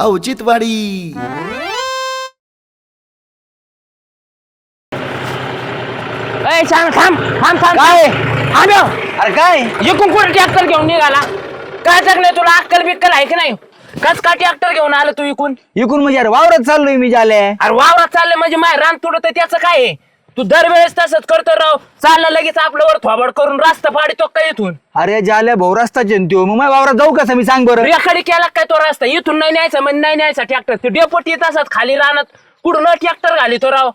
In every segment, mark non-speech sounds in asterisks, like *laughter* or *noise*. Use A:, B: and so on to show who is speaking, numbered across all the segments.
A: औचित्यवाडी।
B: ए छान थांब थांब थांब. काय? आलो
C: अरे काय?
B: एकूण कुठे ट्रॅक्टर घेऊन निघाला? काय नाही तुला? अक्कल बिक्कल आहे की नाही? कस का ट्रॅक्टर घेऊन आलं तू इकून?
C: इकून म्हणजे अरे वावरत चाललोय मी जाले.
B: अरे वावरात चाललं म्हणजे माय रान तुडत त्याचं काय आहे? तू दरवेळेस तसंच करतो राव. चाललं लगेच आपलं वर थोबड करून रस्ता पाडितो काय इथून?
C: अरे जाल्या भाऊ रस्ता जंतो मग माझ्या वावरात जाऊ कसं मी सांग बरं?
B: रेखाडी केला काय तो रस्ता? इथून नाही न्यायचा म्हणजे नाही न्यायचा ट्रॅक्टर ते डेपोट येत असत खाली रानात. कुठून ट्रॅक्टर घाली तो राव?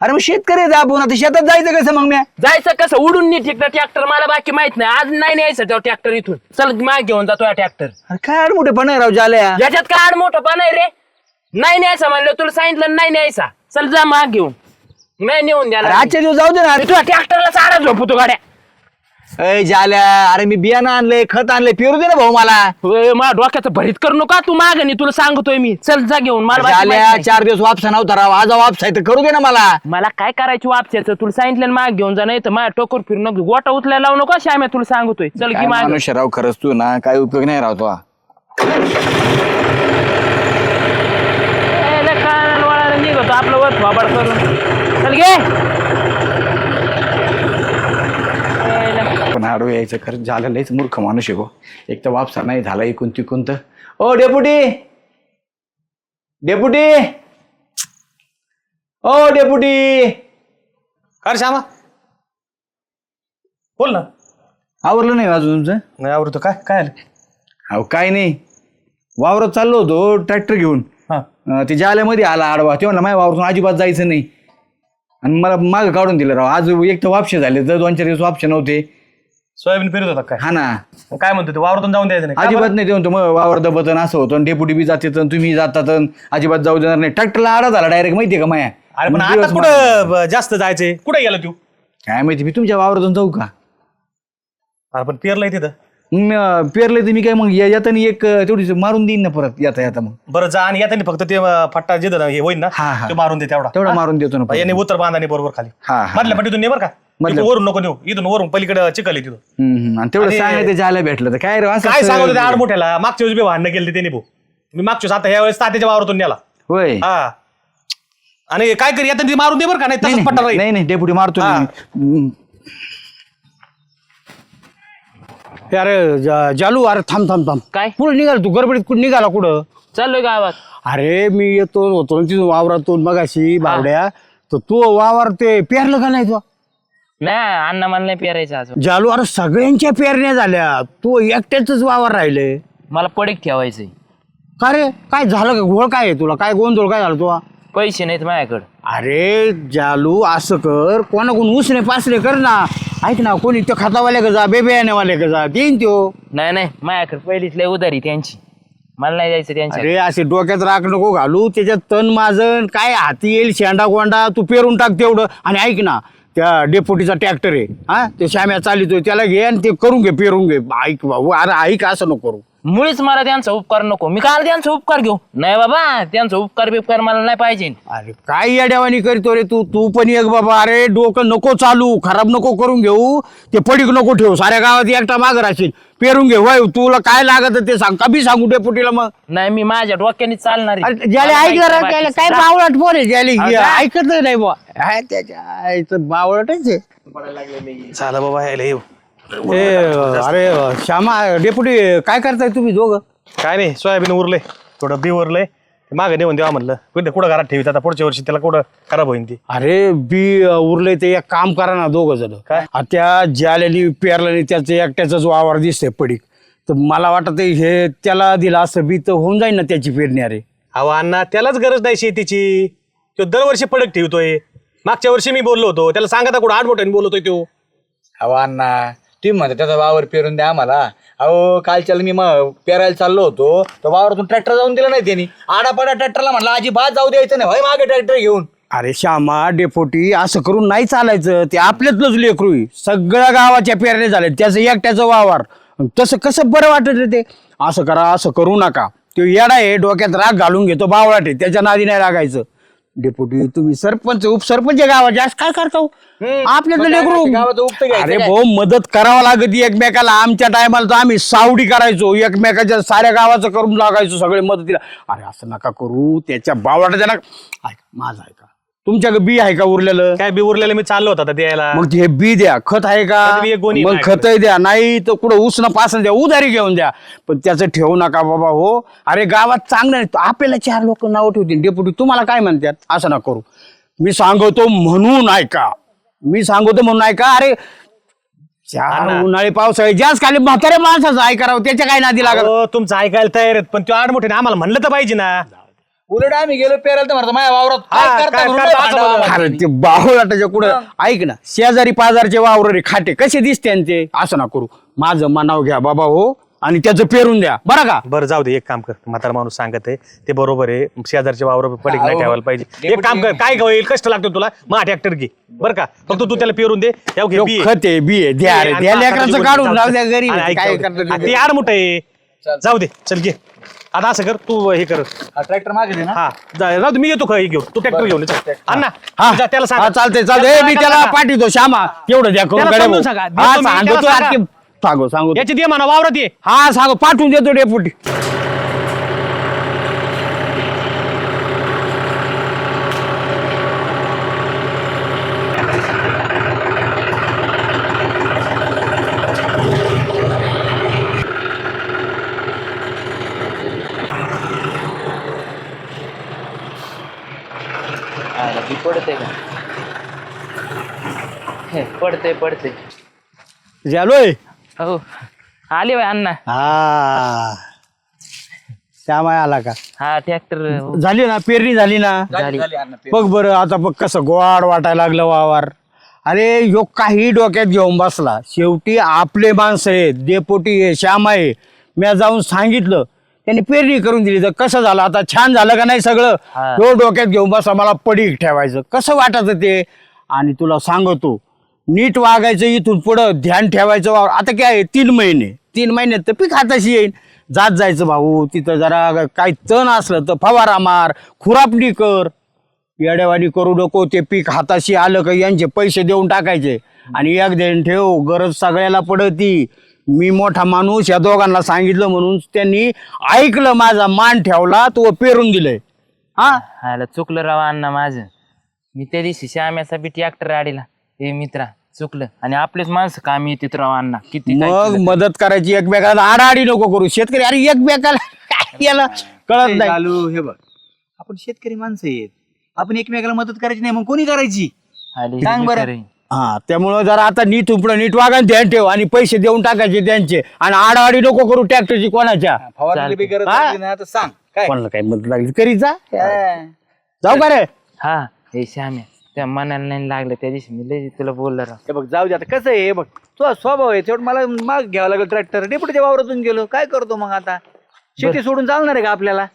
C: अरे मग शेतकरी आहे आपण आता शेतात जायचं कसं मग मी?
B: जायचं कसं? उडून नाही ठीक ट्रॅक्टर मला बाकी माहीत नाही. आज नाही न्यायचं तो ट्रॅक्टर इथून. चल माग घेऊन जातो ट्रॅक्टर
C: अरे काय मोठे पण आहे राव जाल्या
B: याच्यात काय आड मोठं पण आहे रे? नाही न्यायचा म्हणलं तुला सांगितलं नाही न्यायचा. चल जा माग घेऊन. नाही नेऊन द्या
C: अरे आजच्या दिवस जाऊ दे ना. अरे
B: तुला ट्रॅक्टरला साडा झोपतो गाड्या
C: अय जाल्या अरे मी बियाणं आणलंय खत आणलंय. पेरू दे ना भाऊ मला.
B: डोक्याचं भरीत करू नका तू माग नाही तुला सांगतोय मी. चल जा घेऊन. मला बाकी माहीत
C: जाल्या
B: नाही.
C: चार दिवस वापसा नव्हता राव. आज वापस आहे तर करू दे ना मला.
B: मला काय करायची वापसायचं तुला सांगितलं ना माग घेऊन जा नाही तर माझ्या टोकर फिरू नको गोटा उचलायला लावू नको श्याम्या. तुला सांगतोय. चल की
C: काय
B: माग.
C: मनुष्य राव खरंच तू ना. काय उपयोग नाही राव तो.
B: निघतो. आपलं वर थोबाड करून चल घे ए, ले.
C: पण आडू यायचं खरंच झालं लयच मूर्ख माणूस आहे गो. एक तर वापसा नाही झाला इकून तिकून तर. ओ डेपुटी! डेपुटी! ओ डेपुटी!
D: काय श्यामा. बोल ना.
C: आवरलं नाही अजून तुमचं?
D: नाही आवडतो काय काय आलं?
C: अहो काय नाही. वावरात चाललो होतो ट्रॅक्टर घेऊन.
D: हा.
C: अं, ते जाल्यामध्ये आला आडवा. ते म्हणला माझ्या वावरातून अजिबात जायचं नाही. आणि मला मागं काढून दिलं राव. आज एक तर वापशे झाले. तर दोन चार दिवस वापशे नव्हते.
D: सोयाबीन पेरत होता काय?
C: हा ना.
D: मग काय म्हणतो ते वावरातून जाऊन द्यायचं नाही. का
C: अजिबात? नाही ते म्हणतो मग वावर दबतन असं होतं डेपुटी बी जाते तुम्ही जातात अजिबात जाऊ देणार नाही. ट्रॅक्टरला आडा झाला डायरेक्ट माहितीये का माया?
D: अरे पण
C: मग
D: आता
C: दिवस
D: कुठं ब- जास्त जायचंय? कुठे गेला तू?
C: काय माहिती मी तुमच्या वावरातून जाऊ का?
D: अरे पण पेरलाय तिथं.
C: मी पेरले तर मी काय मग या- येताना एक अं, तेवढीच मारून देईन ना परत येता येता मग.
D: बरं जा आणि येताना फक्त ते अं, फट्टा जे हे होईल ना
C: हा, हा.
D: ते मारून दे तेवढा.
C: तेवढा मारून देतो ना परत.
D: याने उतर बांधाने बरोबर खाली.
C: हा, हा.
D: मधल्या पट्टीतून ने बरं का?
C: मधल्या-
D: इथून वरून नको नेऊ. इथून वरून पलीकडे चिकल
C: हम्म, हम्म. आणि तेवढं
D: आणि-
C: सांगायचं ते जायला भेटलं तर. काय रे असं
D: काय सांगतो त्या आड मोठ्याला मागच्या वेळेस बी भांडणं केली त्यांनी भाऊ. मी मागच्या वेळेस आता ह्या वेळेस तात्याच्या वावरातून नेला.
C: होय.
D: हा. आणि काय करी येताना ती मारून दे बरं का नाही
C: नाही
D: तसंच पट्टा
C: नाही
D: राहील.
C: नाही, नाही डेपुटी मारतो
D: हा.
C: हम्म.
E: अरे जा- जालू अरे थांब थांब थांब.
B: काय?
E: कुठं निघाला तू? गडबडीत कुठं निघाला कुठं?
B: चाललोय गावात.
E: अरे मी येतो होतो ना तिथून वावरातून मगाशी बावड्या. तर तू वावर ते पेरलं का नाही तू?
B: नाही अण्णा मला नाही पेरायचं आज
E: जालू अरे सगळ्यांच्या पेरण्या झाल्या. तू एकट्याच वावर राहिले.
B: मला पडीक ठेवायचंय.
E: का रे? काय झालं का? घोळ काय आहे तुला? काय गोंधळ काय झालं तुला?
B: पैसे नाहीत माझ्याकडे.
E: अरे जालू असं कर. कोणाकोण उसने पासरे कर ना. ऐक ना कोणी त्या खतावाल्या का जा बेबियानेवाल्या का जा? देईन त्यो.
B: नाही नाही माझ्याकडे पहिलीच लय उधारी त्यांची. मला नाही जायचं त्यांच्या
E: अरे असे डोक्यात राख नको घालू. त्याच्यात तण माझन काय हाती येईल शेंडा गोंडा? तू पेरून टाक तेवढं. आणि ऐक ना त्या डेपोटीचा ट्रॅक्टर आहे हा? ते श्याम्या चालितोय त्याला घे आणि ते करून घे पेरून घे. ऐक भाऊ अरे ऐक असं नको करू.
B: मुळीच मला त्यांचा उपकार नको. मी काल त्यांचा उपकार घेऊ. नाही बाबा त्यांचा उपकार बिपकार मला नाही पाहिजे.
E: अरे काय येड्यावानी करतो रे तू? तू पण एक बाबा अरे डोकं नको चालू खराब नको करून घेऊ. ते पडीक नको ठेवू. साऱ्या गावात एकटा मागं राहशील. पेरून घे. वय तुला काय लागत ते सांग. का बी सांगू डेपोटीला मग?
B: नाही मी माझ्या डोक्याने चालणार आहे.
E: अरे ज्याला ऐक जरा त्याला. काय. बावळट पोर आहे ज्याला. ऐकत नाही हाय त्याच्या आईचं बावळटच आहे.
D: झालं बाबा यायला येऊ.
E: ए अरे श्यामा डेपुटी काय करताय तुम्ही दोघं?
D: काय नाही सोयाबीन उरलंय थोडं बी उरलंय मागे नेऊन देवा म्हणलं. कुठे कुठं घरात ठेवीत? आता पुढच्या वर्षी त्याला कुठं खराब होईल ती.
E: अरे बी अ, उरले ते एक काम करा ना दोघं जण.
D: काय?
E: आ, त्या ज्याल्यानी पेरल्याने त्याचं एकट्याचाच वावर दिसतंय पडीक. तर मला वाटत हे त्याला दिला असं बी तर होऊन जाईल ना त्याची पेरणी अरे.
D: अहो अण्णा त्यालाच गरज नाही शेतीची. तो दरवर्षी पडक ठेवतोय. मागच्या वर्षी मी बोललो होतो. त्याला सांगा आता कुठं आठ मोठ्याने बोलतोय तो.
C: अहो अण्णा तुम्ही म्हणता त्याचा वावर पेरून द्या आम्हाला. अहो कालच्याला मी मग पेरायला चाललो होतो तर वावरातून ट्रॅक्टर जाऊन दिला नाही त्यांनी. आडापाडा ट्रॅक्टरला म्हणला अजिबात जाऊ द्यायचं नाही होय मागे ट्रॅक्टर घेऊन.
E: अरे श्यामा डेपोटी असं करून नाही चालायचं. ते आपल्यातलंच लेकरू आहे. सगळ्या गावाच्या पेरण्या झाल्या त्याचं एकट्याचं वावर. तसं कसं बरं वाटत रे ते? असं करा असं करू नका. तो येडा आहे डोक्यात राग घालून घेतो बावळाटे त्याच्या नादी नाही रागायचं. डेप्युटी तुम्ही सरपंच उपसरपंच गावाचे असं काय करता हो? आपल्या तर
C: मग काय
E: लेकरू?
C: गावाचं
E: अरे? भाऊ मदत करावं लागत एकमेकाला. आमच्या टायमाला तर आम्ही सावडी करायचो. एकमेकाच्या साऱ्या गावाचं करून लागायचो सगळे मदतीला. अरे असं नका करू. त्याच्या बावडाच्या ना ऐका माझं ऐका. तुमच्याकडे बी आहे का उरलेलं?
D: काय बी उरलेलं मी चाललो होता आता द्यायला.
E: मग ते बी द्या. खत आहे का?
D: खत बी एक गोणी
E: मग खत द्या. नाही तर कुठं उसनं पासन द्या उधारी घेऊन द्या. पण त्याचं ठेवू नका बाबा हो. अरे गावात चांगलं नाही आपल्याला चार लोक नाव ठेवतील. डेप्युटी तुम्हाला काय म्हणतात? असं ना करू. मी सांगतो म्हणून ऐका. मी सांगतो म्हणून ऐका. अरे चार. उन्हाळी पावसाळी जास्त खाली म्हाताऱ्या माणसाचं ऐकावं त्याच्या काय नादी लागत?
D: अहो, तुमचं ऐकायला तयार आहेत पण तो आडमोठे आम्हाला म्हणलं तर पाहिजे ना.
C: उलट आम्ही गेलो पेरायला तर म्हणतो माझ्या वावरात काय
D: हा,
C: करता
D: काय
C: म्हणून
D: करता
C: नाही
D: असं
C: भांडावं
D: बघा.
C: लागलं.
E: अरे ते बाहुलाटाच्या कुठं? ऐक ना शेजारी पाजारचे वावर रे खाटे कसे दिसते ते? असं ना करू. माझं मनाव घ्या बाबा हो आणि त्याचं पेरून द्या. बरं का?
D: बरं जाऊ दे एक काम कर. म्हातारा माणूस सांगत आहे ते बरोबर आहे. शेजारच्या वावर पडीक नाही ठेवायला पाहिजे. एक काम कर काय होईल कष्ट लागतो तुला? मा ट्रॅक्टर घे. बरं का? फक्त तू त्याला पेरून दे. घे
E: खत आहे बी आहे द्या रे
D: आणि
E: द्या
D: पाच
E: लेकरांचं काढून
D: गोष्ट
E: द्या. घरी
D: आणि ऐक
E: काय
D: जाऊ दे.
E: करतात
D: आ, ते? आडमुठ आहे. जाऊ दे चल घे. आता असं कर तू हे कर.
C: हा ट्रॅक्टर मागे दे ना.
D: हा जा राहू दे, मी येतो खा घेऊन. तू ट्रॅक्टर घेऊन ये, चल. अण्णा
E: हा.
D: जा, त्याला सांग.
E: हा, चालतंय चालतंय. ए, मी त्याला पाठवतो श्यामा. तेवढं द्या करून
D: त्याला
E: गड्या
D: समजून
E: भाऊ.
D: सांगा.
E: हा
D: देतो मी,
E: सांगतो
D: त्याला
E: तू
D: सांगा.
E: आणखी सांगू सांगू.
D: याची दे म्हणा वावरात ये.
E: हा सांगू. पाठवून देतो डेपुटी
B: अरे ती पडते का हे, पडते पडते.
E: झालोय
B: हो. आले बाय अण्णा.
E: हा. श्यामा आला का?
B: हा ट्रॅक्टर
E: झाली ना पेरणी झाली ना?
B: झाली.
E: बघ बरं आता बघ कसं गोवाड वाटायला लागलं वावर. अरे ह्यो काही डोक्यात घेऊन बसला. शेवटी आपले माणसं आहेत डेपोटी आहे श्याम आहे. मी जाऊन सांगितलं. त्यांनी पेरणी करून दिली. तर कसं झालं? आता छान झालं का नाही सगळं?
B: हा.
E: तो डोक्यात घेऊन बसला मला पडीक ठेवायचं. कसं वाटायचं ते? आणि तुला सांगतो नीट वागायचं इथून पुढं ध्यान ठेवायचं वावर. आता काय आहे? तीन महिने. तीन महिन्यात तर पीक हाताशी येईल जात जायचं भाऊ तिथं जरा काय तण असलं तर फवारा मार खुरापणी कर. येड्यावाडी करू नको ते पीक हाताशी आलं का यांचे पैसे देऊन टाकायचे. आणि एक देण ठेव गरज सगळ्याला पडती. मी मोठा माणूस या दोघांना सांगितलं म्हणून त्यांनी ऐकलं माझा मान ठेवला तो पेरून दिलंय. हा?
B: ह्याला चुकलं राव अण्णा माझं. मी त्या दिवशी श्याम्याचा बी ट्रॅक्टर आडीला. हे मित्रा चुकलं. आणि आपलेच माणसं कामी येतात राव अण्णा. किती काय
E: मग
B: केलं.
E: मदत करायची एकमेकाला आडाआडी नको करू. शेतकरी अरे एकमेकाला *laughs* याला कळत नाही.
C: लालू हे बघ. आपण शेतकरी माणसं आहेत. आपण एकमेकाला मदत करायची नाही मग कोणी करायची?
B: आले
C: सांग
B: हे
C: बरं.
B: खरंय.
E: हा त्यामुळं जरा आता नीट उपडं नीट वागा आणि ध्यान ठेव. आणि पैसे देऊन टाकायचे त्यांचे. आणि आडाआडी नको करू ट्रॅक्टरची कोणाच्या.
C: फवारणी बी गरज
E: हा?
C: लागली ना तर सांग. काय?
E: कोणाला काही मदत लागली?
C: हा.
E: जाऊ का रे?
B: हा हे श्याम्या. त्या मनाला नाही लागलं त्या दिवशी मी लय तुला बोललो राव.
C: हे बघ जाऊ दे आता कसं आहे बघ तुझा स्वभाव आहे तेवढं मला माग घ्यावं लागेल ट्रॅक्टर डेपुटीच्या वावरातून गेलो काय करतो मग आता? शेती सोडून चालणार आहे का आपल्याला?